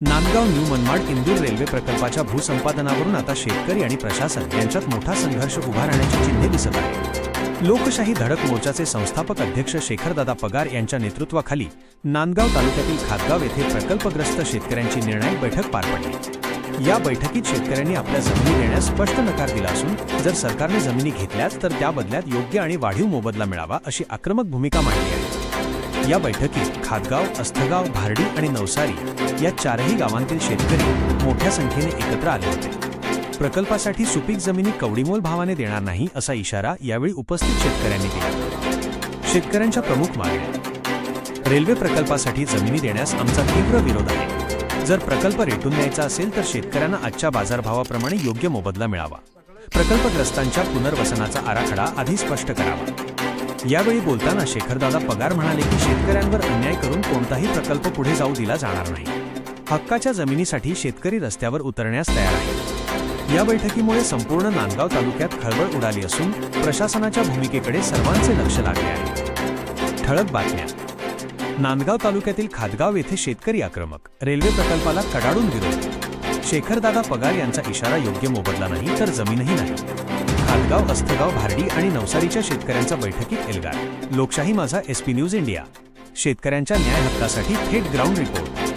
Nandgaon new Manmad Indore railway प्रकल्पाच्या भूसंपादनावरून आता शेतकरी आणि प्रशासन यांच्यात मोठा संघर्ष उभा राहण्याची चिन्हे दिसत आहे लोकशाही धडक मोर्चाचे संस्थापक अध्यक्ष शेखरदादा पगार यांच्या नेतृत्वाखाली नांदगाव तालुक्यातील खातगाव येथे प्रकल्पग्रस्त शेतकऱ्यांची निर्णायक बैठक पार पडली. या बैठकीत शेतकऱ्यांनी आपल्या जमिनी देण्यास स्पष्ट नकार दिला असून जर सरकारने जमिनी घेतल्याच तर त्या बदल्यात योग्य आणि वाढीव मोबदला मिळावा अशी आक्रमक भूमिका मांडली आहे. या बैठकीत खातगाव अस्थगाव भारडी आणि नवसारी या चारही गावांतील शेतकरी मोठ्या संख्येने एकत्र आले होते. प्रकल्पासाठी सुपीक जमिनी कवडीमोल भावाने देणार नाही असा इशारा यावेळी उपस्थित शेतकऱ्यांनी दिला. शेतकऱ्यांच्या प्रमुख मागण्या. रेल्वे प्रकल्पासाठी जमिनी देण्यास आमचा तीव्र विरोध आहे. जर प्रकल्प रेटून द्यायचा असेल तर शेतकऱ्यांना आजच्या बाजारभावाप्रमाणे योग्य मोबदला मिळावा. प्रकल्पग्रस्तांच्या पुनर्वसनाचा आराखडा आधी स्पष्ट करावा. यावेळी बोलताना शेखरदादा पगार म्हणाले की शेतकऱ्यांवर अन्याय करून कोणताही प्रकल्प पुढे जाऊ दिला जाणार नाही. हक्काच्या जमिनीसाठी शेतकरी रस्त्यावर उतरण्यास तयार आहे या बैठकीमुळे संपूर्ण नांदगाव तालुक्यात खळबळ उडाली असून प्रशासनाच्या भूमिकेकडे सर्वांचे लक्ष लागले आहे. ठळक बातम्या. नांदगाव तालुक्यातील खादगाव येथे शेतकरी आक्रमक. रेल्वे प्रकल्पाला कडाडून विरोध. शेखरदादा पगार यांचा इशारा योग्य मोबदला नाही तर जमीनही नाही. खातगाव अस्थगाव भारडी आणि नवसारीच्या शेतकऱ्यांचा बैठकीत एल्गार. लोकशाही माझा एसपी न्यूज इंडिया. शेतकऱ्यांच्या न्याय हक्कासाठी थेट ग्राउंड रिपोर्ट.